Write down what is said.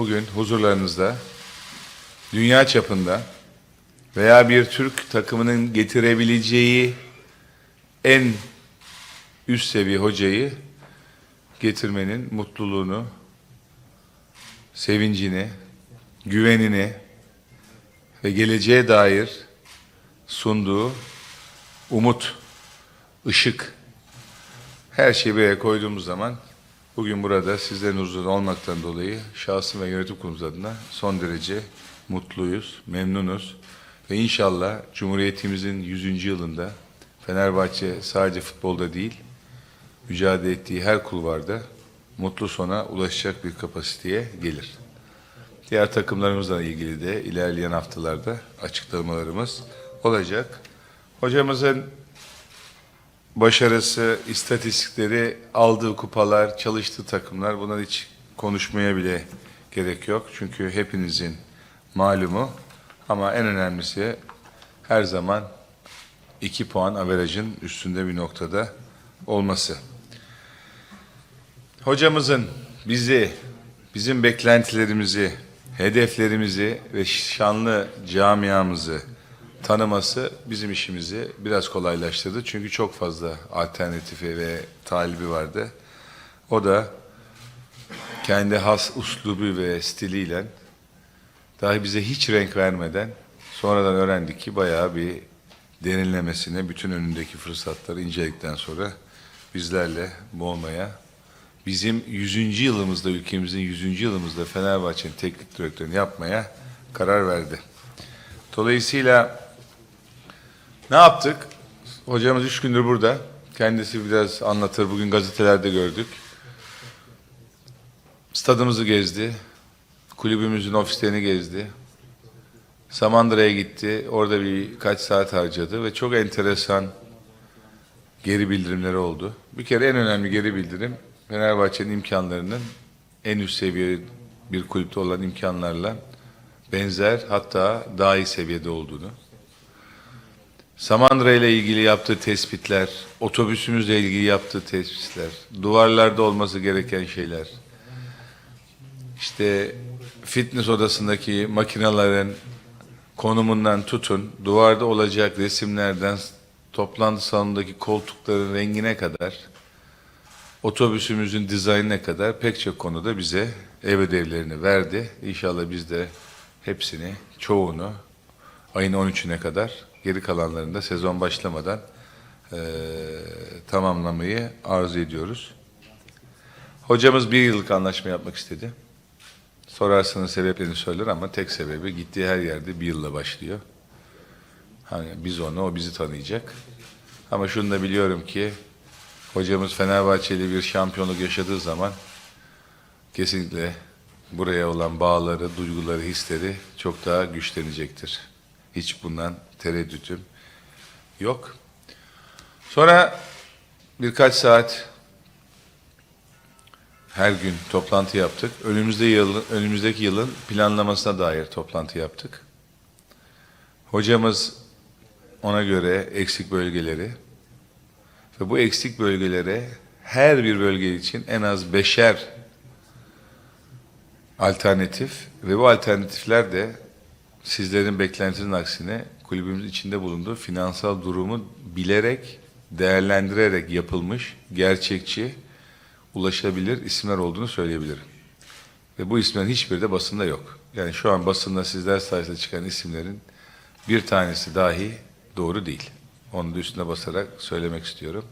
bugün huzurlarınızda dünya çapında veya bir Türk takımının getirebileceği en üst seviye hocayı getirmenin mutluluğunu, sevincini, güvenini ve geleceğe dair sunduğu umut, ışık, her şeyi bir araya koyduğumuz zaman bugün burada sizlerin huzurunda olmaktan dolayı şahsım ve yönetim kurulumuz adına son derece mutluyuz, memnunuz. Ve inşallah Cumhuriyetimizin 100. yılında Fenerbahçe sadece futbolda değil, mücadele ettiği her kulvarda mutlu sona ulaşacak bir kapasiteye gelir. Diğer takımlarımızla ilgili de ilerleyen haftalarda açıklamalarımız olacak. Hocamızın başarısı, istatistikleri, aldığı kupalar, çalıştığı takımlar bunlar hiç konuşmaya bile gerek yok. Çünkü hepinizin malumu ama en önemlisi her zaman iki puan averajın üstünde bir noktada olması. Hocamızın bizi, bizim beklentilerimizi, hedeflerimizi ve şanlı camiamızı tanıması bizim işimizi biraz kolaylaştırdı. Çünkü çok fazla alternatifi ve talibi vardı. O da kendi has uslubu ve stiliyle dahi bize hiç renk vermeden sonradan öğrendik ki bayağı bir derinlemesine bütün önündeki fırsatları inceledikten sonra bizlerle boğmaya bizim 100. yılımızda ülkemizin 100. yılımızda Fenerbahçe'nin teknik direktörünü yapmaya karar verdi. Dolayısıyla ne yaptık? Hocamız üç gündür burada. Kendisi biraz anlatır. Bugün gazetelerde gördük. Stadımızı gezdi. Kulübümüzün ofislerini gezdi. Samandıra'ya gitti. Orada birkaç saat harcadı ve çok enteresan geri bildirimleri oldu. Bir kere en önemli geri bildirim Fenerbahçe'nin imkanlarının en üst seviye bir kulüpte olan imkanlarla benzer hatta daha iyi seviyede olduğunu. Samandıra ile ilgili yaptığı tespitler, otobüsümüzle ilgili yaptığı tespitler, duvarlarda olması gereken şeyler, işte fitness odasındaki makinelerin konumundan tutun, duvarda olacak resimlerden toplantı salonundaki koltukların rengine kadar, otobüsümüzün dizaynına kadar pek çok konuda bize ev ödevlerini verdi. İnşallah biz de hepsini, çoğunu ayın 13'üne kadar geri kalanlarını da sezon başlamadan eee, tamamlamayı arzu ediyoruz. Hocamız bir yıllık anlaşma yapmak istedi. Sorarsanız sebeplerini söyler ama tek sebebi gittiği her yerde bir yılla başlıyor. Hani biz onu, o bizi tanıyacak. Ama şunu da biliyorum ki hocamız Fenerbahçeli bir şampiyonluk yaşadığı zaman kesinlikle buraya olan bağları, duyguları, hisleri çok daha güçlenecektir. Hiç bundan tereddütüm yok. Sonra birkaç saat her gün toplantı yaptık. Önümüzde yıl, önümüzdeki yılın planlamasına dair toplantı yaptık. Hocamız ona göre eksik bölgeleri ve bu eksik bölgelere her bir bölge için en az beşer alternatif ve bu alternatifler de sizlerin beklentisinin aksine kulübümüz içinde bulunduğu finansal durumu bilerek, değerlendirerek yapılmış, gerçekçi, ulaşabilir isimler olduğunu söyleyebilirim. Ve bu isimlerin hiçbiri de basında yok. Yani şu an basında sizler sayesinde çıkan isimlerin bir tanesi dahi doğru değil. Onu da üstüne basarak söylemek istiyorum.